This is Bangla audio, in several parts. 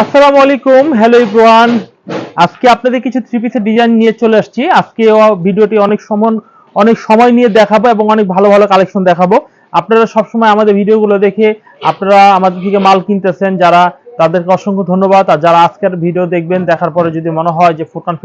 আসসালামু আলাইকুম, হ্যালো ইব্রান আজকে আপনাদের কিছু থ্রি পিসের ডিজাইন নিয়ে চলে আসছি। আজকে ভিডিওটি অনেক সময় অনেক সময় নিয়ে দেখাবো এবং অনেক ভালো ভালো কালেকশন দেখাবো। আপনারা সবসময় আমাদের ভিডিওগুলো দেখে আপনারা আমাদের থেকে মাল কিনতেছেন, যারা তাদেরকে অসংখ্য ধন্যবাদ। আর যারা আজকের ভিডিও দেখবেন, দেখার পরে যদি মনে হয় যে ফুটকান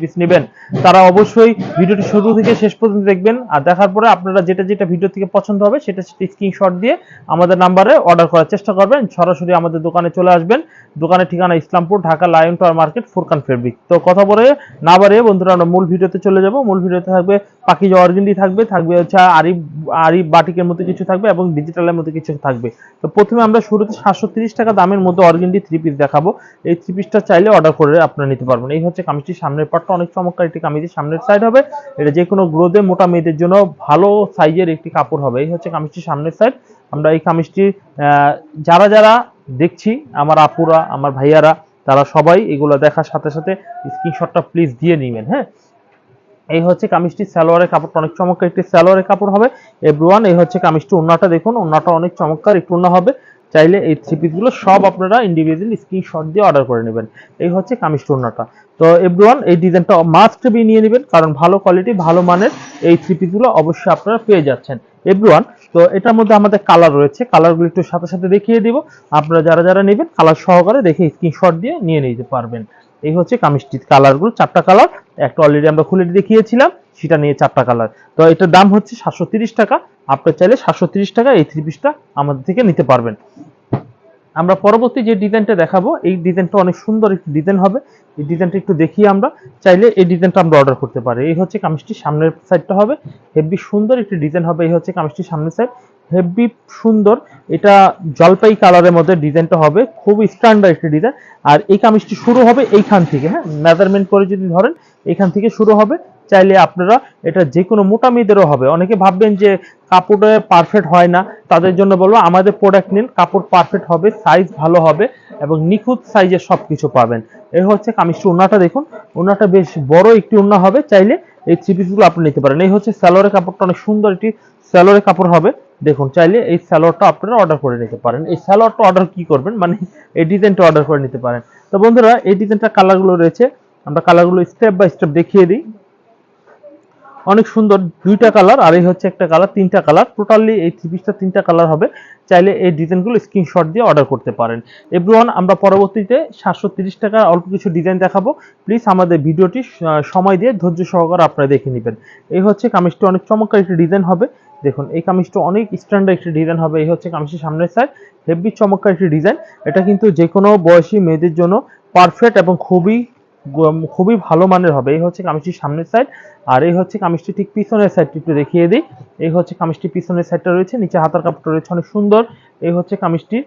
পিস নেবেন, তারা অবশ্যই ভিডিওটি শুরু থেকে শেষ পর্যন্ত দেখবেন। আর দেখার পরে আপনারা যেটা যেটা ভিডিও থেকে পছন্দ হবে, সেটা স্ক্রিনশট দিয়ে আমাদের নাম্বারে অর্ডার করার চেষ্টা করবেন। সরাসরি আমাদের দোকানে চলে আসবেন। দোকানের ঠিকানা Islampur, Dhaka Lion Tower Market Furqan Fabric. তো কথা বলে না বাড়িয়ে বন্ধুরা, আমরা মূল ভিডিওতে চলে যাব। মূল ভিডিওতে থাকবে পাখি অর্গেন্ডি থাকবে থাকবে হচ্ছে আরিফ আরি বাটিকের মতো কিছু থাকবে এবং ডিজিটালের মতো কিছু থাকবে। তো প্রথমে আমরা শুরুতে সাতশো তিরিশ টাকা দামের মধ্যে অর্গেন্ডি থ্রি পিস দেখাবো। এই থ্রি পিসটা চাইলে অর্ডার করে আপনারা নিতে পারবেন। এই হচ্ছে কামিজটির সামনের পার্টটা অনেক চমৎকার একটি কামিজের সামনের সাইড হবে। এটা যে কোনো গ্রোদে মোটা মেয়েদের জন্য ভালো সাইজের একটি কাপড় হবে। এই হচ্ছে কামিজটির সামনের সাইড আমরা এই কামিজটি যারা যারা দেখছি, আমার আপুরা, আমার ভাইয়ারা, তারা সবাই এগুলো দেখার সাথে সাথে স্ক্রিনশটটা প্লিজ দিয়ে নেবেন হ্যাঁ? এই হচ্ছে কামিজটি সালোয়ারের কাপড়টা। অনেক চমৎকার একটি সালোয়ারের কাপড় হবে। এভরিওয়ান, এই হচ্ছে কামিজটি ওন্নাটা দেখুন। ওন্নাটা অনেক চমৎকার, একটু ওন্না হবে। চাইলে এই থ্রি পিসগুলো সব আপনারা ইন্ডিভিজুয়ালি স্ক্রিনশট দিয়ে অর্ডার করে নেবেন। এই হচ্ছে কামিজটি ওন্নাটা তো এভরিওয়ান, এই ডিজাইনটা মাস্ট বি নিয়ে নেবেন, কারণ ভালো কোয়ালিটি ভালো মানের এই থ্রি পিসগুলো অবশ্যই আপনারা পেয়ে যাচ্ছেন। এভরিওয়ান, তো এটার মধ্যে আমাদের কালার রয়েছে। কালারগুলো একটু সাথে সাথে দেখিয়ে দিব। আপনারা যারা যারা নেবেন কালার সহকারে দেখে স্ক্রিনশট দিয়ে নিয়ে নিতে পারবেন। এই হচ্ছে কামিজটির কালারগুলো চারটা কালার একটা অলরেডি আমরা খুলে দেখিয়েছিলাম, সেটা নিয়ে চারটা কালার তো এটার দাম হচ্ছে সাতশো টাকা। আপনার চাইলে সাতশো টাকা এই থ্রি পিসটা আমাদের থেকে নিতে পারবেন। আমরা পরবর্তী যে ডিজাইনটা দেখাবো, এই ডিজাইনটা অনেক সুন্দর একটি ডিজাইন হবে। এই ডিজাইনটা একটু দেখি আমরা, চাইলে এই ডিজাইনটা আমরা অর্ডার করতে পারি। এই হচ্ছে কামিজটির সামনের সাইডটা হবে। হেভি সুন্দর একটি ডিজাইন হবে, এই হচ্ছে কামিজটির সামনের সাইড হেভি সুন্দর। এটা জলপাই কালারের মধ্যে ডিজাইনটা হবে, খুব স্ট্যান্ডার্ড একটি ডিজাইন আর এই কামিজটি শুরু হবে এইখান থেকে হ্যাঁ? মেজারমেন্ট করে যদি ধরেন এখান থেকে শুরু হবে। চাইলে আপনারা এটা যে কোনো মোটা মেয়েদেরও হবে। অনেকে ভাববেন যে কাপড়ে পারফেক্ট হয় না। তাদের জন্য বলব, আমাদের প্রোডাক্ট নিন, কাপড় পারফেক্ট হবে সাইজ ভালো হবে এবং নিখুঁত সাইজের সব কিছু পাবেন। এই হচ্ছে কামিজটি ওনাটা দেখুন। ওনাটা বেশ বড়, একটি ওনা হবে। চাইলে এই থ্রি পিসগুলো আপনি নিতে পারেন। এই হচ্ছে স্যালোয়ারের কাপড়টা অনেক সুন্দর, একটি স্যালোয়ারের কাপড় হবে। দেখুন, চাইলে এই স্যালোয়ারটা আপনারা অর্ডার করে নিতে পারেন। এই স্যালোয়ারটা অর্ডার কি করবেন? মানে এই ডিজাইনটা অর্ডার করে নিতে পারেন। তো বন্ধুরা, এই ডিজাইনটা কালারগুলো রয়েছে। আমরা কালারগুলো স্টেপ বাই স্টেপ দেখিয়ে দিই। অনেক সুন্দর দুইটা কালার আর এই হচ্ছে একটা কালার তিনটা কালার টোটালি এই থ্রি পিসটা তিনটা কালার হবে। চাইলে এই ডিজাইনগুলো স্ক্রিনশট দিয়ে অর্ডার করতে পারেন। এভরিওয়ান আমরা পরবর্তীতে সাতশো তিরিশ টাকা অল্প কিছু ডিজাইন দেখাবো। প্লিজ আমাদের ভিডিওটি সময় দিয়ে ধৈর্য সহকারে আপনারা দেখে নেবেন। এই হচ্ছে কামিজটি, অনেক চমৎকার একটি ডিজাইন হবে। দেখুন, এই কামিজটা অনেক স্ট্যান্ডার্ড একটি ডিজাইন হবে। এই হচ্ছে কামিজের সামনের সাইড হেভি চমৎকার একটি ডিজাইন এটা কিন্তু যে কোনো বয়সী মেয়েদের জন্য পারফেক্ট এবং খুবই খুবই ভালো মানের হবে। এই হচ্ছে কামিজটির সামনের সাইড আর এই হচ্ছে কামিজটি ঠিক পিছনের সাইডটি একটু দেখিয়ে দিই। এই হচ্ছে কামিজটি পিছনের সাইডটা রয়েছে। নিচে হাতার কাপড়টা রয়েছে, অনেক সুন্দর। এই হচ্ছে কামিজটি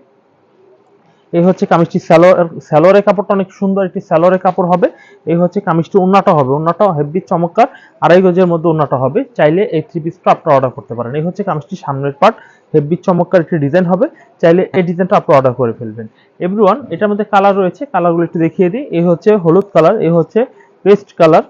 এই হচ্ছে কামিজটি স্যালোয়ার স্যালোয়ারের কাপড়টা অনেক সুন্দর একটি স্যালোয়ারের কাপড় হবে। এই হচ্ছে কামিজটি ওন্নাটা হবে। ওন্নাটা হেভি চমৎকার। আড়াই গজের মধ্যে ওন্নাটা হবে। চাইলে এই থ্রি পিসটা আপনারা অর্ডার করতে পারেন। এই হচ্ছে কামিজটি সামনের পার্ট হেভি চমৎকার একটি ডিজাইন হবে। চাইলে এই ডিজাইনটা আপনারা অর্ডার করে ফেলবেন। এভরিওয়ান এটার মধ্যে কালার রয়েছে। কালারগুলো একটু দেখিয়ে দিই। এই হচ্ছে হলুদ কালার এই হচ্ছে পেস্ট কালার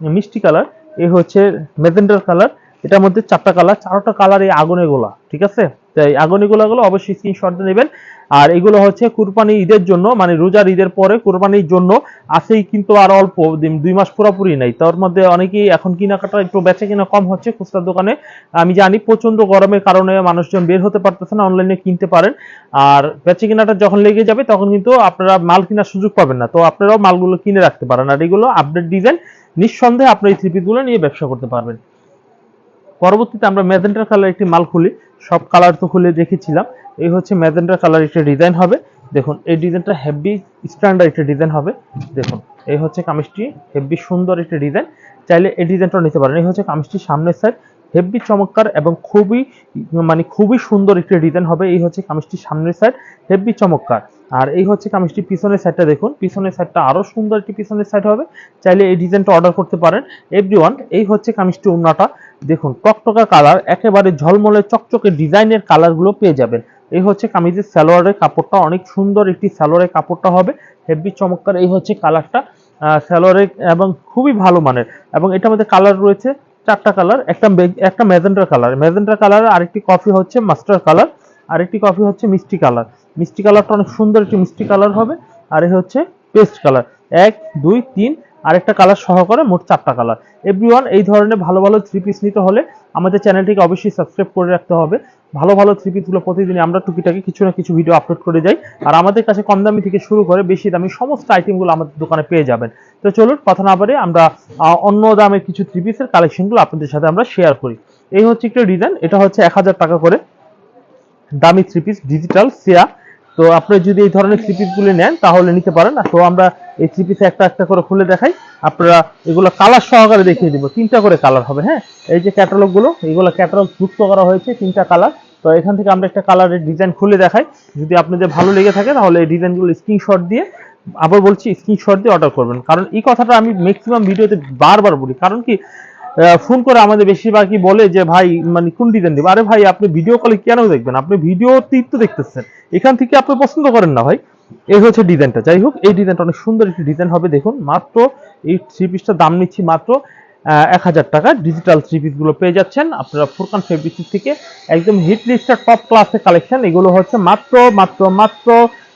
মিষ্টি কালার এই হচ্ছে মেজেন্ডার কালার এটার মধ্যে চারটা কালার চারটা কালার এই আগুনে গোলা, ঠিক আছে? তো এই আগুনের গোলাগুলো অবশ্যই স্ক্রিনশট নেবেন। আর এগুলো হচ্ছে কুরবানি ঈদের জন্য মানে রোজার ঈদের পরে কুরবানির জন্য। আছেই কিন্তু আর অল্প দুই মাস পুরোপুরি নাই। তার মধ্যে অনেকেই এখন কেনাকাটা একটু বেচে কিনা কম হচ্ছে খুচরা দোকানে। আমি জানি প্রচণ্ড গরমের কারণে মানুষজন বের হতে পারতেছে না অনলাইনে কিনতে পারেন। আর বেচে কেনাটা যখন লেগে যাবে, তখন কিন্তু আপনারা মাল কেনার সুযোগ পাবেন না। তো আপনারাও মালগুলো কিনে রাখতে পারেন। আর এগুলো আপডেট ডিজাইন নিঃসন্দেহে আপনার এই থ্রি পিসগুলো নিয়ে ব্যবসা করতে পারবেন। পরবর্তীতে আমরা ম্যাজেন্টার কালার একটি মাল খুলি। সব কালার তো খুলে দেখেছিলাম। এই হচ্ছে ম্যাজেন্টার কালার একটা ডিজাইন হবে। দেখুন, এই ডিজাইনটা হেভি স্ট্যান্ডার্ড একটা ডিজাইন হবে। দেখুন, এই হচ্ছে কামিজটি, হেভি সুন্দর একটা ডিজাইন। চাইলে এই ডিজাইনটা নিতে পারেন। এই হচ্ছে কামিজটি সামনের সাইড হেভি চমৎকার এবং খুবই মানে খুবই সুন্দর একটি ডিজাইন হবে। এই হচ্ছে কামিজটির সামনের সাইড হেভি চমৎকার। আর এই হচ্ছে কামিজটি পিছনের সাইডটা দেখুন। পিছনের সাইডটা আরও সুন্দর একটি পিছনের সাইড হবে। চাইলে এই ডিজাইনটা অর্ডার করতে পারেন। এভরিওয়ান এই হচ্ছে কামিজটি ওন্নাটা দেখুন, টকটকা কালার একেবারে ঝলমলে চকচকে ডিজাইনের কালারগুলো পেয়ে যাবেন। এই হচ্ছে কামিজের সালোয়ারের কাপড়টা, অনেক সুন্দর একটি সালোয়ারের কাপড়টা হবে। হেভি চমৎকার, এই হচ্ছে কালারটা সালোয়ারের এবং খুবই ভালো মানের। এবং এটার মধ্যে কালার রয়েছে চারটা কালার একটা একটা ম্যাজেন্টার কালার ম্যাজেন্টার কালার আরেকটি কফি হচ্ছে মাস্টার কালার আরেকটি কফি হচ্ছে মিষ্টি কালার মিষ্টি কালারটা অনেক সুন্দর, একটি মিষ্টি কালার হবে, আর এই হচ্ছে পেস্ট কালার এক, দুই, তিন, আরেকটা কালার সহকারে মোট চারটা কালার এভরিওয়ান এই ধরনের ভালো ভালো থ্রি পিস নিতে হলে আমাদের চ্যানেলটিকে অবশ্যই সাবস্ক্রাইব করে রাখতে হবে। ভালো ভালো থ্রি পিসগুলো প্রতিদিন আমরা টুকিটাকি কিছু না কিছু ভিডিও আপলোড করে যাই। আর আমাদের কাছে কম দামি থেকে শুরু করে বেশি দামি সমস্ত আইটেমগুলো আমাদের দোকানে পেয়ে যাবেন। তো চলুন কথা না পারে আমরা অন্য দামের কিছু থ্রি পিসের কালেকশনগুলো আপনাদের সাথে আমরা শেয়ার করি। এই হচ্ছে একটা ডিজাইন এটা হচ্ছে এক হাজার টাকা করে দামি থ্রিপিস ডিজিটাল সিয়া তো আপনি যদি এই ধরনের থ্রি পিসগুলি নেন, তাহলে নিতে পারেন। তো আমরা এই থ্রি একটা একটা করে খুলে দেখাই। আপনারা এগুলো কালার সহকারে দেখিয়ে দিব। তিনটা করে কালার হবে হ্যাঁ? এই যে ক্যাটালগগুলো, এগুলো ক্যাটালগ যুক্ত করা হয়েছে তিনটা কালার তো এখান থেকে আমরা একটা কালারের ডিজাইন খুলে দেখাই। যদি আপনাদের ভালো লেগে থাকে, তাহলে এই ডিজাইনগুলো স্ক্রিনশট দিয়ে, আবার বলছি স্ক্রিনশট দিয়ে অর্ডার করবেন। কারণ এই কথাটা আমি ম্যাক্সিমাম ভিডিওতে বারবার বলি। কারণ কি ফোন করে আমাদের বেশিরভাগই বলে যে, ভাই মানে কোন ডিজাইন দেবো? আরে ভাই, আপনি ভিডিও কলে কেন দেখবেন? আপনি ভিডিও তো দেখতেছেন। এখান থেকে আপনি পছন্দ করেন না ভাই। এই হচ্ছে ডিজাইনটা। যাই হোক, এই ডিজাইনটা অনেক সুন্দর একটি ডিজাইন হবে। দেখুন, মাত্র এই থ্রি পিসটার দাম নিচ্ছি মাত্র এক হাজার টাকা। ডিজিটাল থ্রি পিসগুলো পেয়ে যাচ্ছেন আপনারা ফুরকান ফেব্রিক্স থেকে। একদম হিট লিস্টার টপ ক্লাসের কালেকশন এগুলো হচ্ছে মাত্র মাত্র মাত্র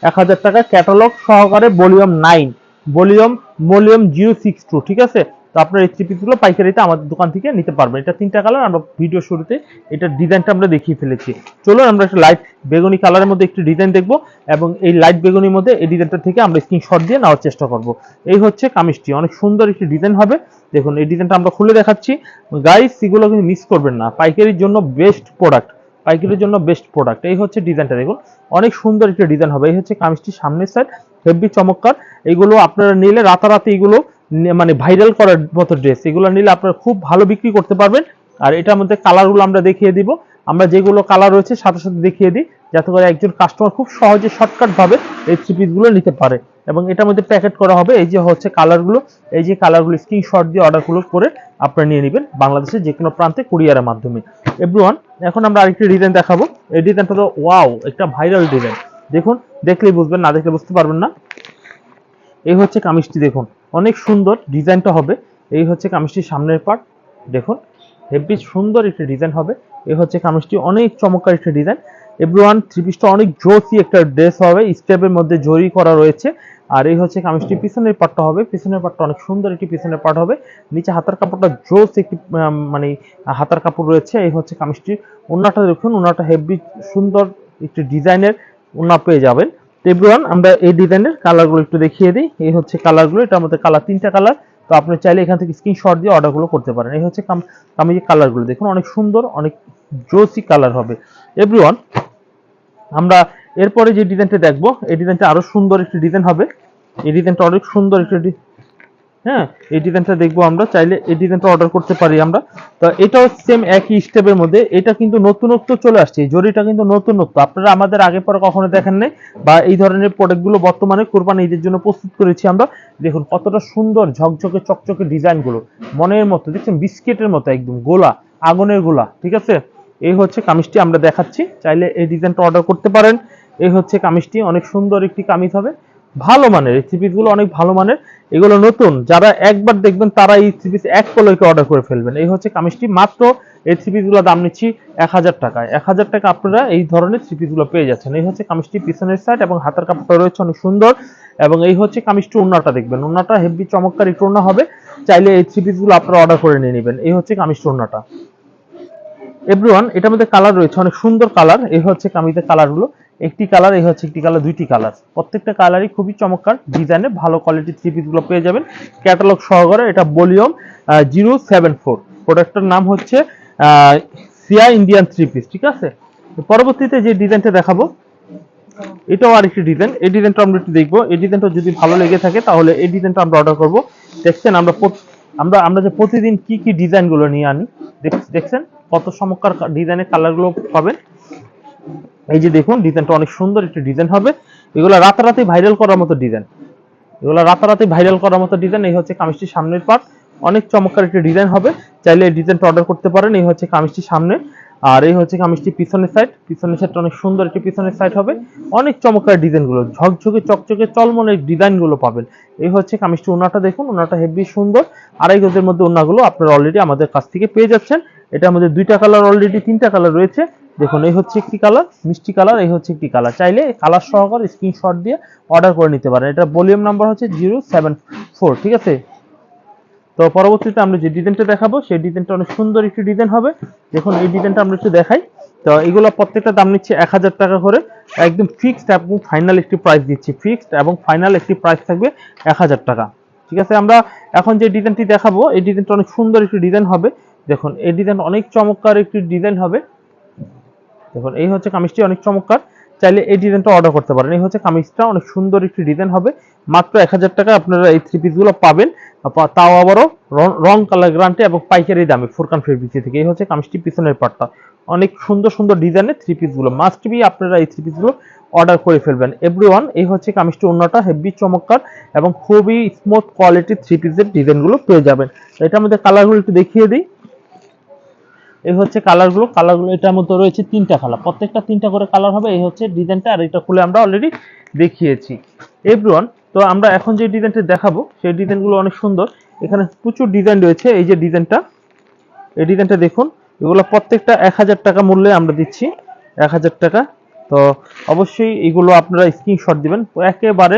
এক হাজার টাকা। ক্যাটালগ সহকারে volume nine volume volume zero six two ঠিক আছে? তো আপনার এই থ্রি পাইকারিতে আমাদের দোকান থেকে নিতে পারবেন। এটা তিনটা কালার আমরা ভিডিও শুরুতে এটা ডিজাইনটা আমরা দেখিয়ে ফেলেছি। চলুন আমরা একটা লাইট বেগুনি কালারের মধ্যে একটি ডিজাইন দেখব এবং এই লাইট বেগুনির মধ্যে এই ডিজাইনটা থেকে আমরা স্ক্রিনশট দিয়ে নেওয়ার চেষ্টা করব। এই হচ্ছে কামিজটি অনেক সুন্দর একটি ডিজাইন হবে। দেখুন, এই ডিজাইনটা আমরা খুলে দেখাচ্ছি। গাইস এগুলো কিন্তু মিস করবেন না। পাইকারির জন্য বেস্ট প্রোডাক্ট পাইকারির জন্য বেস্ট প্রোডাক্ট এই হচ্ছে ডিজাইনটা দেখুন, অনেক সুন্দর একটা ডিজাইন হবে। এই হচ্ছে কামিজটি সামনের সাইড হেভি চমৎকার। এগুলো আপনারা নিলে রাতারাতি এগুলো মানে ভাইরাল করার মতো ড্রেস এগুলো নিলে আপনারা খুব ভালো বিক্রি করতে পারবেন। আর এটার মধ্যে কালারগুলো আমরা দেখিয়ে দিব। আমরা যেগুলো কালার রয়েছে সাথে সাথে দেখিয়ে দিই, যাতে করে একজন কাস্টমার খুব সহজে শর্টকাট ভাবে এই থ্রি পিসগুলো নিতে পারে। এবং এটার মধ্যে প্যাকেট করা হবে, এই যে হচ্ছে কালারগুলো এই যে কালারগুলো স্ক্রিনশট দিয়ে অর্ডারগুলো করে আপনারা নিয়ে নেবেন বাংলাদেশের যে কোনো প্রান্তে কুরিয়ারের মাধ্যমে। এভরিওয়ান এখন আমরা আরেকটি ডিজাইন দেখাবো। এই ডিজাইনটা তো ওয়াও একটা ভাইরাল ডিজাইন দেখুন, দেখলেই বুঝবেন, না দেখলে বুঝতে পারবেন না। এই হচ্ছে কামিজটি, দেখুন। অনেক সুন্দর ডিজাইনটা হবে। এই হচ্ছে কামিজটির সামনের পার্ট দেখুন। হেভি সুন্দর একটি ডিজাইন হবে। এই হচ্ছে কামিজটি, অনেক চমৎকার একটি ডিজাইন। এভরিওয়ান থ্রি পিসটা অনেক জোসি একটা ড্রেস হবে। স্টেপের মধ্যে জরি করা রয়েছে। আর এই হচ্ছে কামিজটি পিছনের পাটটা হবে। পিছনের পাটটা অনেক সুন্দর একটি পিছনের পাট হবে। নিচে হাতার কাপড়টা জোস একটি মানে হাতার কাপড় রয়েছে। এই হচ্ছে কামিজটি ওনাটা দেখুন ওনাটা হেভি সুন্দর একটি ডিজাইনের। ওনা পেয়ে যাবেন। এভরিওয়ান আমরা এই ডিজাইনের কালারগুলো একটু দেখিয়ে দিই। এই হচ্ছে কালারগুলো এটার মধ্যে কালার তিনটা কালার তো আপনি চাইলে এখান থেকে স্ক্রিনশট দিয়ে অর্ডারগুলো করতে পারেন। এই হচ্ছে আমি যে কালারগুলো দেখুন অনেক সুন্দর, অনেক জোসি কালার হবে। এভরিওয়ান আমরা এরপরে যে ডিজাইনটা দেখব, এই ডিজাইনটা আরও সুন্দর একটি ডিজাইন হবে। এই ডিজাইনটা অনেক সুন্দর একটি হ্যাঁ এই ডিজাইনটা দেখব আমরা, চাইলে এই ডিজাইনটা অর্ডার করতে পারি আমরা। তো এটাও সেম একই স্টেপের মধ্যে, এটা কিন্তু নতুনত্ব চলে আসছে জরিটা কিন্তু নতুনত্ব। আপনারা আমাদের আগে পরে কখনো দেখেন নাই, বা এই ধরনের প্রোডাক্টগুলো বর্তমানে কোরবানি ঈদের জন্য প্রস্তুত করেছি আমরা। দেখুন, কতটা সুন্দর ঝকঝকে, চকচকে ডিজাইনগুলো মনের মতো, দেখছেন? বিস্কিটের মতো একদম, গোলা, আগুনের গোলা, ঠিক আছে? এই হচ্ছে কামিজটি আমরা দেখাচ্ছি। চাইলে এই ডিজাইনটা অর্ডার করতে পারেন। এই হচ্ছে কামিজটি, অনেক সুন্দর একটি কামিজ হবে। ভালো মানের, এই থ্রি গুলো অনেক ভালো মানের। এগুলো নতুন, যারা একবার দেখবেন তারা এই থ্রি পিস এক পলকে অর্ডার করে ফেলবেন। এই হচ্ছে কামিজটি, মাত্র এই থ্রি গুলো দাম নিচ্ছি এক হাজার টাকায়। এক হাজার টাকা আপনারা এই ধরনের থ্রি গুলো পেয়ে যাচ্ছেন। এই হচ্ছে কামিজটি পিছনের সাইড এবং হাতের কাপড়টা রয়েছে অনেক সুন্দর। এবং এই হচ্ছে কামিজটি ওন্নাটা দেখবেন। ওন্নাটা হেভি চমৎকার ওন্না হবে। চাইলে এই থ্রি গুলো আপনারা অর্ডার করে নিয়ে নেবেন। এই হচ্ছে কামিজটি ওন্নাটা এভরিওয়ান এটার মধ্যে কালার রয়েছে, অনেক সুন্দর কালার এই হচ্ছে কামিজের কালারগুলো একটি কালার এই হচ্ছে একটি কালার দুইটি কালার প্রত্যেকটা কালারই খুবই চমৎকার ডিজাইনে ভালো কোয়ালিটির থ্রি গুলো পেয়ে যাবেন। ক্যাটালগ সহকারে এটা ভলিউম জিরো সেভেন ফোর প্রোডাক্টটার নাম হচ্ছে সিয়া ইন্ডিয়ান থ্রি পিস ঠিক আছে? পরবর্তীতে যে ডিজাইনটা দেখাবো, এটাও আরেকটি ডিজাইন এই ডিজাইনটা আমরা একটু দেখব। এই ডিজাইনটা যদি ভালো লেগে থাকে, তাহলে এই ডিজাইনটা আমরা অর্ডার করব। দেখছেন, আমরা আমরা আমরা যে প্রতিদিন কি কি ডিজাইনগুলো নিয়ে আনি, দেখ- দেখছেন? কত চমৎকার ডিজাইনের কালারগুলো পাবেন। এই যে দেখুন ডিজাইনটা অনেক সুন্দর একটি ডিজাইন হবে। এগুলো রাতারাতি ভাইরাল করার মতো ডিজাইন এগুলো রাতারাতি ভাইরাল করার মতো ডিজাইন এই হচ্ছে কামিজটির সামনের পার্ট অনেক চমৎকার একটি ডিজাইন হবে। চাইলে এই ডিজাইনটা অর্ডার করতে পারেন, এই হচ্ছে কামিজটির সামনে। আর এই হচ্ছে কামিজটি পিছনের সাইড পিছনের সাইডটা অনেক সুন্দর একটি পিছনের সাইড হবে। অনেক চমৎকার ডিজাইনগুলো, ঝকঝকে, চকচকে চলমনের ডিজাইনগুলো পাবেন। এই হচ্ছে কামিজটি ওনাটা দেখুন, ওনাটা হেভি সুন্দর। আড়াই গজের মধ্যে ওনাগুলো আপনারা অলরেডি আমাদের কাছ থেকে পেয়ে যাচ্ছেন। এটা আমাদের দুইটা কালার অলরেডি তিনটা কালার রয়েছে। দেখুন, এই হচ্ছে একটি কালার মিষ্টি কালার এই হচ্ছে একটি কালার চাইলে কালার সহকারে স্ক্রিনশট দিয়ে অর্ডার করে নিতে পারেন। এটা ভলিউম নাম্বার হচ্ছে জিরো সেভেন ফোর ঠিক আছে? তো পরবর্তীতে আমরা যে ডিজাইনটা দেখাবো, সেই ডিজাইনটা অনেক সুন্দর একটি ডিজাইন হবে। দেখুন, এই ডিজাইনটা আমরা একটু দেখাই। তো এগুলো প্রত্যেকটা দাম নিচ্ছে এক হাজার টাকা করে। একদম ফিক্সড এবং ফাইনাল একটি প্রাইস দিচ্ছি। ফিক্সড এবং ফাইনাল একটি প্রাইস থাকবে এক হাজার টাকা। ঠিক আছে, আমরা এখন যে ডিজাইনটি দেখাবো, এই ডিজাইনটা অনেক সুন্দর একটি ডিজাইন হবে। দেখুন, এই ডিজাইন অনেক চমৎকার একটি ডিজাইন হবে। দেখুন, এই হচ্ছে কামিজটি অনেক চমৎকার। চাইলে এই ডিজাইনটা অর্ডার করতে পারেন। এই হচ্ছে কামিজটা, অনেক সুন্দর একটি ডিজাইন হবে। মাত্র এক হাজার টাকা আপনারা এই থ্রি পিসগুলো পাবেন। তাও আবারও রং- কালার গ্রান্টে এবং পাইকারি দামে ফুরকান ফেব্রিক্সি থেকে। এই হচ্ছে কামিজটি পিছনের পার্টটা অনেক সুন্দর সুন্দর ডিজাইনের থ্রি পিসগুলো মাস্ট বি আপনারা এই থ্রি পিসগুলো অর্ডার করে ফেলবেন। এভরিওয়ান এই হচ্ছে কামিজটি অন্যটা হেভি চমৎকার এবং খুবই স্মুথ কোয়ালিটির থ্রি পিসের ডিজাইনগুলো পেয়ে যাবেন। এটার মধ্যে কালারগুলো একটু দেখিয়ে দিই। এই হচ্ছে কালারগুলো কালারগুলো এটার মধ্যে রয়েছে তিনটা কালার প্রত্যেকটা তিনটা করে কালার হবে, এই হচ্ছে ডিজাইনটা আর এটা খুলে আমরা অলরেডি দেখিয়েছি। এভরিওয়ান তো আমরা এখন যে ডিজাইনটা দেখাবো, সেই ডিজাইনগুলো অনেক সুন্দর। এখানে প্রচুর ডিজাইন রয়েছে, এই যে ডিজাইনটা এই ডিজাইনটা দেখুন, এগুলো প্রত্যেকটা এক হাজার টাকা মূল্যে আমরা দিচ্ছি, এক হাজার টাকা। তো অবশ্যই এগুলো আপনারা স্ক্রিনশট দিবেন একেবারে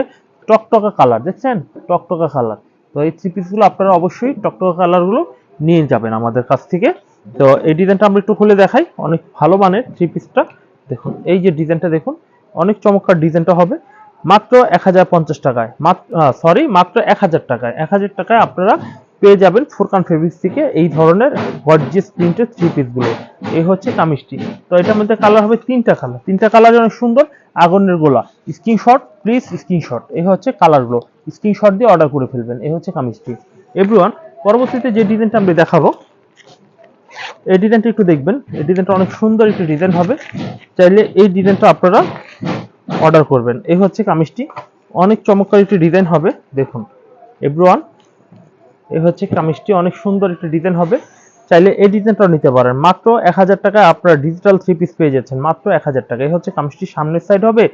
টকটকা কালার দেখছেন? টকটকা কালার তো এই থ্রি পিসগুলো আপনারা অবশ্যই টকটকা কালারগুলো নিয়ে যাবেন আমাদের কাছ থেকে। তো এই ডিজাইনটা আমরা একটু খুলে দেখাই। অনেক ভালো মানের থ্রি পিসটা দেখুন, এই যে ডিজাইনটা দেখুন, অনেক চমৎকার ডিজাইনটা হবে। মাত্র এক হাজার পঞ্চাশ টাকায়। সরি মাত্র এক হাজার টাকায়। এক হাজার টাকায় আপনারা পেয়ে যাবেন ফোরকান ফেব্রিক্স থেকে এই ধরনের গর্জিয়াস প্রিন্টের থ্রি পিসগুলো এই হচ্ছে কামিজটি। তো এটার মধ্যে কালার হবে তিনটা কালার তিনটা কালার অনেক সুন্দর আগুনের গোলা। স্ক্রিনশট প্লিজ স্ক্রিনশট এই হচ্ছে কালারগুলো স্ক্রিনশট দিয়ে অর্ডার করে ফেলবেন। এই হচ্ছে কামিজটি। এভরিওয়ান পরবর্তীতে যে ডিজাইনটা আমরা দেখাবো এই ডিজাইনটা একটু দেখবেন। এই ডিজাইনটা অনেক সুন্দর একটি ডিজাইন হবে। চাইলে এই ডিজাইনটা আপনারা অর্ডার করবেন। এই হচ্ছে কামিজটি। অনেক চমৎকার একটি ডিজাইন হবে, দেখুন। এভরিওয়ান, এই হচ্ছে কামিজটি। অনেক সুন্দর একটি ডিজাইন হবে। চাইলে এই নিতে পারেন। মাত্র এক হাজার টাকায় আপনারা ডিজিটাল থ্রি পিস পেয়ে যাচ্ছেন। মাত্র এক হাজার টাকা। এই হচ্ছে কামিজটি সামনের সাইড হবে।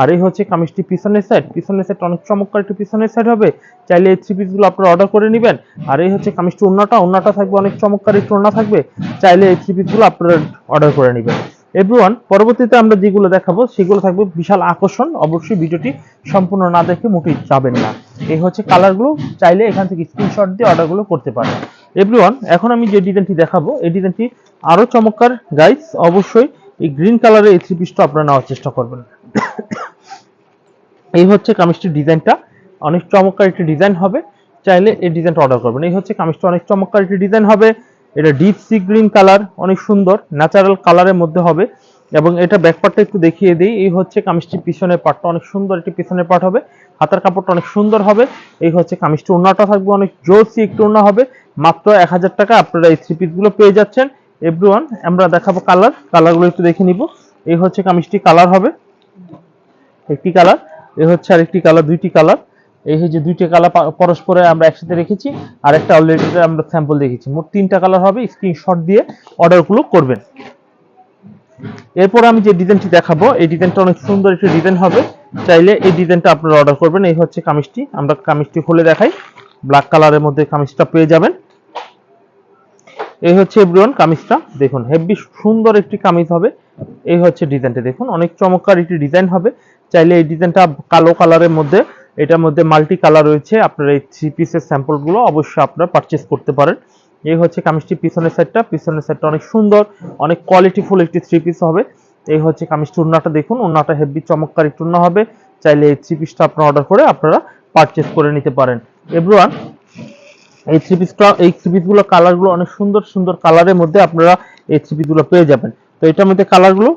আর এই হচ্ছে কামিজটি পিছনের সাইড পিছনের সাইড অনেক চমৎকার একটি পিছনের সাইড হবে। চাইলে এই থ্রি পিসগুলো আপনারা অর্ডার করে নেবেন। আর এই হচ্ছে কামিজটি অন্যটা অন্যটা থাকবে অনেক চমৎকার, একটি অন্য থাকবে। চাইলে এই থ্রি পিসগুলো আপনারা অর্ডার করে নেবেন। এভরিওয়ান পরবর্তীতে আমরা যেগুলো দেখাবো, সেগুলো থাকবে বিশাল আকর্ষণ। অবশ্যই ভিডিওটি সম্পূর্ণ না দেখে মোটেই যাবেন না। এই হচ্ছে কালারগুলো চাইলে এখান থেকে স্ক্রিনশট দিয়ে অর্ডারগুলো করতে পারেন। এভরিওয়ান এখন আমি যে ডিজাইনটি দেখাবো, এই ডিজাইনটি আরও চমৎকার। গাইস অবশ্যই এই গ্রিন কালারের এই থ্রি পিসটা আপনারা নেওয়ার চেষ্টা করবেন। এই হচ্ছে কামিজটির ডিজাইনটা অনেক চমৎকার একটি ডিজাইন হবে। চাইলে এই ডিজাইনটা অর্ডার করবেন। এই হচ্ছে কামিজটা অনেক চমৎকার একটি ডিজাইন হবে। এটা ডিপ সি গ্রিন কালার অনেক সুন্দর ন্যাচারাল কালারের মধ্যে হবে। এবং এটা ব্যাকপার্টটা একটু দেখিয়ে দিই। এই হচ্ছে কামিজটির পিছনের পার্টটা অনেক সুন্দর একটি পিছনের পার্ট হবে। হাতার কাপড়টা অনেক সুন্দর হবে। এই হচ্ছে কামিজটি ওড়নাটা থাকবে অনেক জোসি একটু ওড়না হবে। মাত্র এক হাজার টাকা আপনারা এই থ্রি পিসগুলো পেয়ে যাচ্ছেন। এভরিওয়ান আমরা দেখাবো কালার কালারগুলো একটু দেখে নিব। এই হচ্ছে কামিজটি কালার হবে। একটি কালার এই হচ্ছে আরেকটি কালার দুইটি কালার এই যে দুইটা কালার পরস্পরে আমরা একসাথে রেখেছি। আর একটা অলরেডি আমরা স্যাম্পল দেখেছি। মোট তিনটা কালার হবে। স্ক্রিনশট দিয়ে অর্ডারগুলো করবেন। এরপর আমি যে ডিজাইনটি দেখাবো, এই ডিজাইনটা অনেক সুন্দর একটি ডিজাইন হবে। চাইলে এই ডিজাইনটা আপনারা অর্ডার করবেন। এই হচ্ছে কামিজটি। আমরা কামিজটি খুলে দেখাই। ব্ল্যাক কালারের মধ্যে কামিজটা পেয়ে যাবেন। এই হচ্ছে এভরিওয়ান কামিজটা। দেখুন, হেভি সুন্দর একটি কামিজ হবে। এই হচ্ছে ডিজাইনটা। দেখুন, অনেক চমৎকার একটি ডিজাইন হবে। চাইলে এই ডিজাইনটা কালো কালারের মধ্যে, এটার মধ্যে মাল্টি কালার রয়েছে। আপনারা এই থ্রি পিসের স্যাম্পলগুলো অবশ্যই আপনারা পারচেস করতে পারেন। এই হচ্ছে কামিজটি, পিছনের সাইডটা পিছনের সাইডটা অনেক সুন্দর, অনেক কোয়ালিটিফুল একটি থ্রি পিস হবে। এই হচ্ছে কামিজটি উন্নাটা দেখুন, উন্নাটা হেভি চমৎকার একটু উন্না হবে। চাইলে এই থ্রি পিসটা আপনারা অর্ডার করে আপনারা পারচেস করে নিতে পারেন। এভরিওয়ান, এই থ্রি পিসটা এই থ্রি পিসগুলো কালারগুলো অনেক সুন্দর সুন্দর কালারের মধ্যে আপনারা এই থ্রি পিসগুলো পেয়ে যাবেন। তো এটার মধ্যে কালারগুলো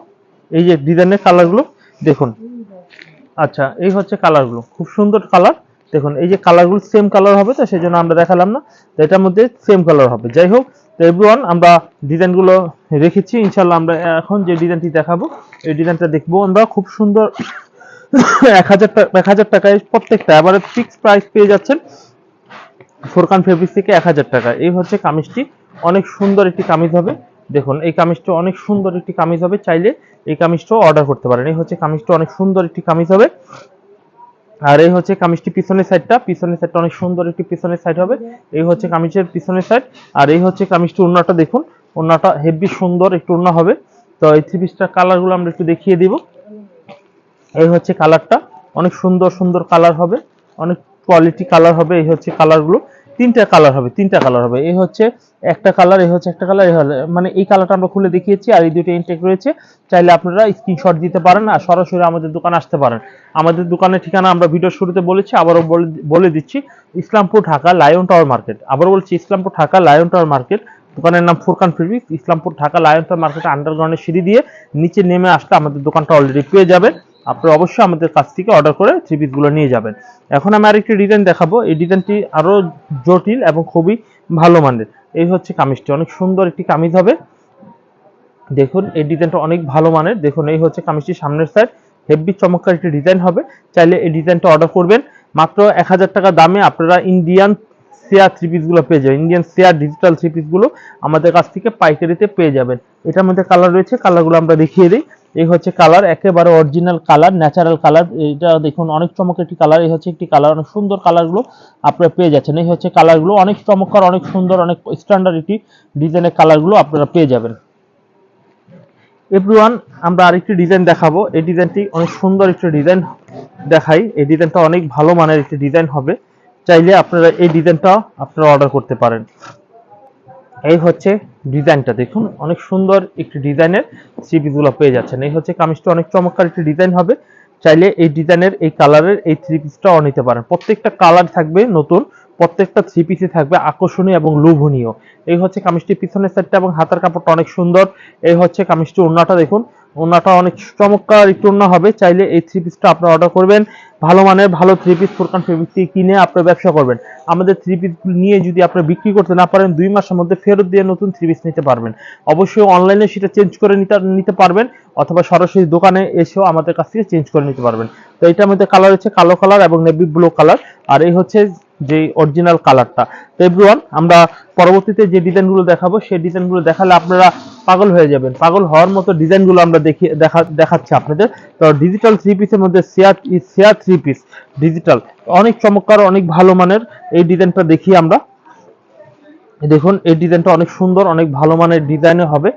এই যে ডিজাইনের কালারগুলো দেখুন। আচ্ছা এই হচ্ছে কালারগুলো খুব সুন্দর কালার দেখুন, এই যে কালারগুলো সেম কালার হবে তো সেই জন্য আমরা দেখালাম না। তো এটার মধ্যে সেম কালার হবে। যাই হোক, তো এভরিওয়ান আমরা ডিজাইনগুলো রেখেছি। ইনশাল্লাহ আমরা এখন যে ডিজাইনটি দেখাবো, এই ডিজাইনটা দেখব। আমরা খুব সুন্দর এক হাজার টাকা এক হাজার টাকায় প্রত্যেকটা এবারে ফিক্স প্রাইস পেয়ে যাচ্ছেন। ফোরকান ফেব্রিক থেকে এক হাজার টাকা। এই হচ্ছে কামিজটি। অনেক সুন্দর একটি কামিজ হবে। দেখুন, এই কামিজটা অনেক সুন্দর একটি কামিজ হবে। চাইলে এই কামিজটাও অর্ডার করতে পারেন। এই হচ্ছে কামিজটা অনেক সুন্দর একটি কামিজ হবে। আর এই হচ্ছে কামিজটি পিছনের সাইডটা। পিছনের সাইডটা অনেক সুন্দর একটি পিছনের সাইড হবে। এই হচ্ছে কামিজের পিছনের সাইড। আর এই হচ্ছে কামিজটি ওড়নাটা দেখুন। ওড়নাটা হেভি সুন্দর একটু ওড়না হবে। তো এই থ্রি পিসটার কালারগুলো আমরা একটু দেখিয়ে দিব। এই হচ্ছে কালারটা অনেক সুন্দর সুন্দর কালার হবে। অনেক কোয়ালিটি কালার হবে এই হচ্ছে কালারগুলো তিনটা কালার হবে, তিনটা কালার হবে। এই হচ্ছে একটা কালার এই হচ্ছে একটা কালার এই হলে মানে এই কালারটা আমরা খুলে দেখিয়েছি আর এই দুটো ইনটেক রয়েছে। চাইলে আপনারা স্ক্রিনশট দিতে পারেন আর সরাসরি আমাদের দোকানে আসতে পারেন। আমাদের দোকানের ঠিকানা আমরা ভিডিও শুরুতে বলেছি, আবারও বলে দিচ্ছি, Islampur Dhaka Lion Tower Market আবারও বলছি, Islampur Dhaka Lion Tower Market দোকানের নাম Furqan Fabric Islampur Dhaka Lion Tower Market আন্ডারগ্রাউন্ডের সিঁড়ি দিয়ে নিচে নেমে আসলে আমাদের দোকানটা অলরেডি পেয়ে যাবেন। আপনারা অবশ্যই আমাদের কাছ থেকে অর্ডার করে থ্রি পিসগুলো নিয়ে যাবেন। এখন আমি আরেকটি ডিজাইন দেখাবো। এই ডিজাইনটি আরও জটিল এবং খুবই ভালো মানের। এই হচ্ছে কামিজটি। অনেক সুন্দর একটি কামিজ হবে। দেখুন, এই ডিজাইনটা অনেক ভালো মানের। দেখুন, এই হচ্ছে কামিজটি সামনের সাইড হেভি চমৎকার একটি ডিজাইন হবে। চাইলে এই ডিজাইনটা অর্ডার করবেন। মাত্র এক হাজার টাকা দামে আপনারা ইন্ডিয়ান শেয়ার থ্রি পিসগুলো পেয়ে যাবেন। ইন্ডিয়ান শেয়ার ডিজিটাল থ্রি পিসগুলো আমাদের কাছ থেকে পাইকারিতে পেয়ে যাবেন। এটার মধ্যে কালার রয়েছে। কালারগুলো আমরা দেখিয়ে দিই। এই হচ্ছে কালার, একেবারে অরিজিনাল কালার ন্যাচারাল কালার। এটা দেখুন, অনেক চমৎকার একটি কালার। এই হচ্ছে একটি কালার, অনেক সুন্দর কালারগুলো আপনারা পেয়ে যাচ্ছেন। এই হচ্ছে কালারগুলো অনেক চমৎকার, অনেক সুন্দর, অনেক স্ট্যান্ডার্ড একটি ডিজাইনের কালারগুলো আপনারা পেয়ে যাবেন। এভরিওয়ান আমরা আরেকটি ডিজাইন দেখাবো। এই ডিজাইনটি অনেক সুন্দর একটি ডিজাইন দেখাই। এই ডিজাইনটা অনেক ভালো মানের একটি ডিজাইন হবে। চাইলে আপনারা এই ডিজাইনটা আপনারা অর্ডার করতে পারেন। এই হচ্ছে ডিজাইনটা। দেখুন, অনেক সুন্দর একটি ডিজাইনের থ্রি পেয়ে যাচ্ছেন। এই হচ্ছে কামিজটা, অনেক চমৎকার একটি ডিজাইন হবে। চাইলে এই ডিজাইনের এই কালারের এই থ্রি পিসটাও নিতে পারেন। প্রত্যেকটা কালার থাকবে নতুন, প্রত্যেকটা থ্রি পিসে থাকবে আকর্ষণীয় এবং লোভনীয়। এই হচ্ছে কামিজটির পিছনের সাইডটা এবং হাতার কাপড়টা অনেক সুন্দর। এই হচ্ছে কামিজটি ওড়নাটা, দেখুন ওড়নাটা অনেক চমৎকার একটু ওড়না হবে। চাইলে এই থ্রি পিসটা আপনারা অর্ডার করবেন। ভালো মানের, ভালো থ্রি পিস ফোরকান ফেব্রিক কিনে আপনার ব্যবসা করবেন। আমাদের থ্রি পিস নিয়ে যদি আপনি বিক্রি করতে না পারেন, দুই মাসের মধ্যে ফেরত দিয়ে নতুন থ্রি পিস নিতে পারবেন। অবশ্যই অনলাইনে সেটা চেঞ্জ করে নিতে নিতে পারবেন, অথবা সরাসরি দোকানে এসেও আমাদের কাছ থেকে চেঞ্জ করে নিতে পারবেন। তো এটার মধ্যে কালার হচ্ছে কালো কালার এবং নেভি ব্লু কালার আর এই হচ্ছে যে অরিজিনাল কালারটা তো এভরিওয়ান আমরা পরবর্তীতে যে ডিজাইনগুলো দেখাবো, সেই ডিজাইনগুলো দেখালে আপনারা পাগল হয়ে যাবেন। পাগল হওয়ার মতো ডিজাইনগুলো আমরা দেখি, দেখা, দেখাচ্ছি আপনাদের। তো ডিজিটাল থ্রি পিসের মধ্যে share share three piece digital অনেক চমৎকার, অনেক ভালো মানের এই ডিজাইনটা দেখি আমরা। দেখুন, এই ডিজাইনটা অনেক সুন্দর, অনেক ভালো মানের ডিজাইনে হবে।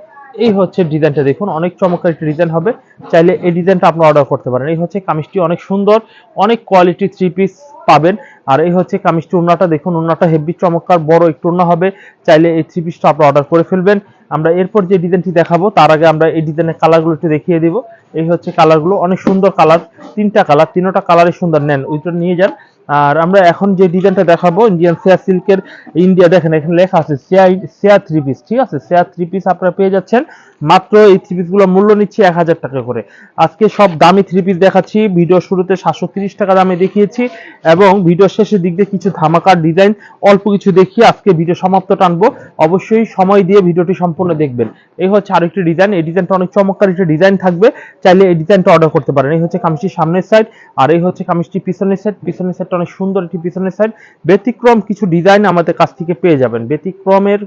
এই হচ্ছে ডিজাইনটা দেখুন, অনেক চমৎকার একটি ডিজাইন হবে। চাইলে এই ডিজাইনটা আপনি অর্ডার করতে পারেন। এই হচ্ছে কামিজটি অনেক সুন্দর, অনেক কোয়ালিটি থ্রি পিস পাবেন। আর এই হচ্ছে কামিজটি ওড়নাটা দেখুন, ওড়নাটা হেভি চমৎকার, বড় একটু ওড়না হবে। চাইলে এই থ্রি পিসটা আপনি অর্ডার করে ফেলবেন। আমরা এরপর যে ডিজাইনটি দেখাবো, তার আগে আমরা এই ডিজাইনের কালারগুলো একটু দেখিয়ে দিব। এই হচ্ছে কালারগুলো অনেক সুন্দর কালার তিনটা কালার তিনটা কালারই সুন্দর। নেন, ওইটা নিয়ে যান। আর আমরা এখন যে ডিজাইনটা দেখাবো ইন্ডিয়ান শেয়ার সিল্কের ইন্ডিয়া দেখেন এখানে লেখা আছে শেয়ার শেয়ার থ্রি পিস ঠিক আছে? শেয়ার থ্রি পিস আপনারা পেয়ে যাচ্ছেন। মাত্র এই থ্রি পিসগুলো মূল্য নিচ্ছে এক হাজার টাকা করে। আজকে সব দামি থ্রি পিস দেখাচ্ছি। ভিডিও শুরুতে সাতশো তিরিশ টাকা দামে দেখিয়েছি এবং ভিডিও শেষের দিক দিয়ে কিছু ধামাকার ডিজাইন অল্প কিছু দেখিয়ে আজকে ভিডিও সমাপ্ত টানবো। অবশ্যই সময় দিয়ে ভিডিওটি সম্পূর্ণ দেখবেন। এই হচ্ছে আরেকটি ডিজাইন এই ডিজাইনটা অনেক চমৎকার একটি ডিজাইন থাকবে। চাইলে এই ডিজাইনটা অর্ডার করতে পারেন। এই হচ্ছে কামিজটির সামনের সাইড আর এই হচ্ছে কামিজটির পিছনের সাইড পিছনের সাইডটা অনেক সুন্দর একটি পিছনের সাইড ব্যতিক্রম কিছু ডিজাইন আমাদের কাছ থেকে পেয়ে যাবেন। ব্যতিক্রমের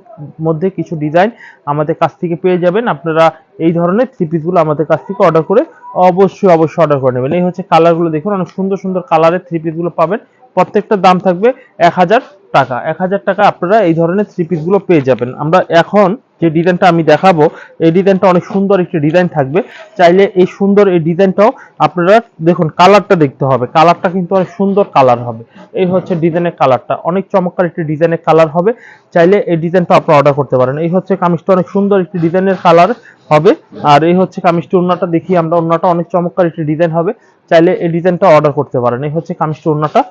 মধ্যে কিছু ডিজাইন আমাদের কাছ থেকে পেয়ে যাবেন। আপনারা এই ধরনের থ্রি পিসগুলো আমাদের কাছ থেকে অর্ডার করে অবশ্যই অবশ্যই অর্ডার করে নেবেন। এই হচ্ছে কালারগুলো দেখুন, অনেক সুন্দর সুন্দর কালারের থ্রি পিসগুলো পাবেন। প্রত্যেকটা দাম থাকবে এক হাজার টাকা। এক হাজার টাকা আপনারা এই ধরনের থ্রি পিসগুলো পেয়ে যাবেন। আমরা এখন যে ডিজাইনটা আমি দেখাবো, এই ডিজাইনটা অনেক সুন্দর একটি ডিজাইন থাকবে। চাইলে এই সুন্দর এই ডিজাইনটাও আপনারা, দেখুন কালারটা দেখতে হবে। কালারটা কিন্তু অনেক সুন্দর কালার হবে। এই হচ্ছে ডিজাইনের কালারটা অনেক চমৎকার একটি ডিজাইনের কালার হবে। চাইলে এই ডিজাইনটা আপনারা অর্ডার করতে পারেন। এই হচ্ছে কামিজটা অনেক সুন্দর একটি ডিজাইনের কালার হবে। আর এই হচ্ছে কামিজটি ওড়নাটা দেখি আমরা, ওড়নাটা অনেক চমৎকার একটি ডিজাইন হবে। চাইলে এই ডিজাইনটা অর্ডার করতে পারেন। এই হচ্ছে কামিজটি ওড়নাটা।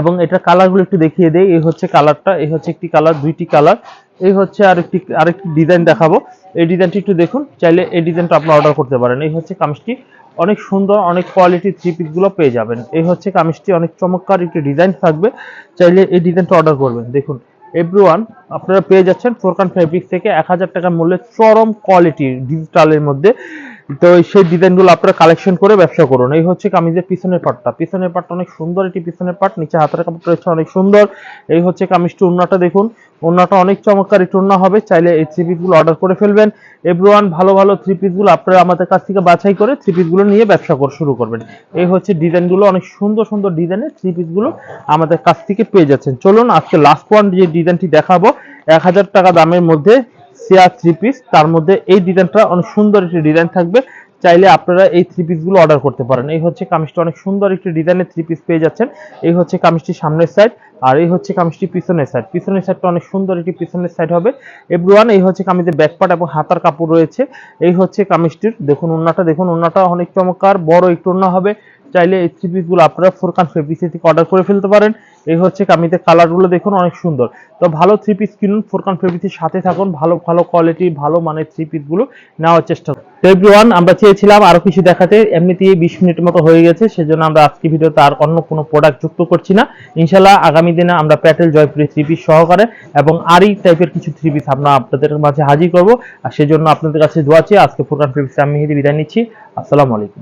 এবং এটা কালারগুলো একটু দেখিয়ে দেই। এই হচ্ছে কালারটা এই হচ্ছে একটি কালার দুইটি কালার এই হচ্ছে আরেকটি আরেকটি ডিজাইন দেখাবো। এই ডিজাইনটি একটু দেখুন, চাইলে এই ডিজাইনটা আপনি অর্ডার করতে পারেন। এই হচ্ছে কামিজটি। অনেক সুন্দর, অনেক কোয়ালিটি থ্রি পিসগুলো পেয়ে যাবেন। এই হচ্ছে কামিজটি, অনেক চমৎকার একটি ডিজাইন থাকবে। চাইলে এই ডিজাইনটা অর্ডার করবেন। দেখুন এভরিওয়ান আপনারা পেয়ে যাচ্ছেন ফোরকান ফেব্রিক থেকে এক হাজার টাকা মূল্যের চরম কোয়ালিটি ডিজিটালের মধ্যে। তো সেই ডিজাইনগুলো আপনারা কালেকশন করে ব্যবসা করুন। এই হচ্ছে কামিজের পিছনের পাটটা। পিছনের পাটটা অনেক সুন্দর, এটি পিছনের পাট, নিচে হাতের কাপড় রয়েছে অনেক সুন্দর। এই হচ্ছে কামিজটি উন্নাটা দেখুন। উন্নাটা অনেক চমৎকার উন্না হবে। চাইলে এই থ্রি পিসগুলো অর্ডার করে ফেলবেন। এভরিওয়ান ভালো ভালো থ্রি পিসগুলো আপনারা আমাদের কাছ থেকে বাছাই করে থ্রি পিসগুলো নিয়ে ব্যবসা করে, শুরু করবেন। এই হচ্ছে ডিজাইনগুলো অনেক সুন্দর সুন্দর ডিজাইনের থ্রি পিসগুলো আমাদের কাছ থেকে পেয়ে যাচ্ছেন। চলুন আজকে লাস্ট ওয়ান যে ডিজাইনটি দেখাবো, এক হাজার টাকা দামের মধ্যে সিয়া থ্রি পিস তার মধ্যে এই ডিজাইনটা অনেক সুন্দর একটি ডিজাইন থাকবে। চাইলে আপনারা এই থ্রি পিসগুলো অর্ডার করতে পারেন। এই হচ্ছে কামিজটা অনেক সুন্দর একটি ডিজাইনের থ্রি পিস পেয়ে যাচ্ছেন। এই হচ্ছে কামিজটি সামনের সাইড আর এই হচ্ছে কামিজটি পিছনের সাইড পিছনের সাইডটা অনেক সুন্দর একটি পিছনের সাইড হবে। এভরিওয়ান এই হচ্ছে কামিজের ব্যাকপার্ট এবং হাতার কাপড় রয়েছে। এই হচ্ছে কামিজটির, দেখুন ওন্নাটা দেখুন ওন্নাটা অনেক চমৎকার, বড় একটু ওন্না হবে। চাইলে এই থ্রি পিসগুলো আপনারা ফোরকান ফেব্রিক্স থেকে অর্ডার করে ফেলতে পারেন। এই হচ্ছে কামিজের কালারগুলো দেখুন, অনেক সুন্দর। তো ভালো থ্রি পিস কিনুন ফোরকান ফেব্রিক্সের সাথে থাকুন, ভালো ভালো কোয়ালিটি ভালো মানের থ্রি পিসগুলো নেওয়ার চেষ্টা করুন। তো এভরিওয়ান আমরা চেয়েছিলাম আরও কিছু দেখাতে, এমনিতেই বিশ মিনিটের মতো হয়ে গেছে, সেজন্য আমরা আজকে ভিডিওতে আর অন্য কোনো প্রোডাক্ট যুক্ত করছি না। ইনশাল্লাহ আগামী দিনে আমরা প্যাটেল জয়পুরি থ্রি পিস সহকারে এবং আরই টাইপের কিছু থ্রি পিস আমরা আপনাদের মাঝে হাজির করব। আর সেজন্য আপনাদের কাছে দোয়া চেয়ে আজকে ফোরকান ফেব্রিক্স আমি বিদায় নিচ্ছি। আসসালামু আলাইকুম।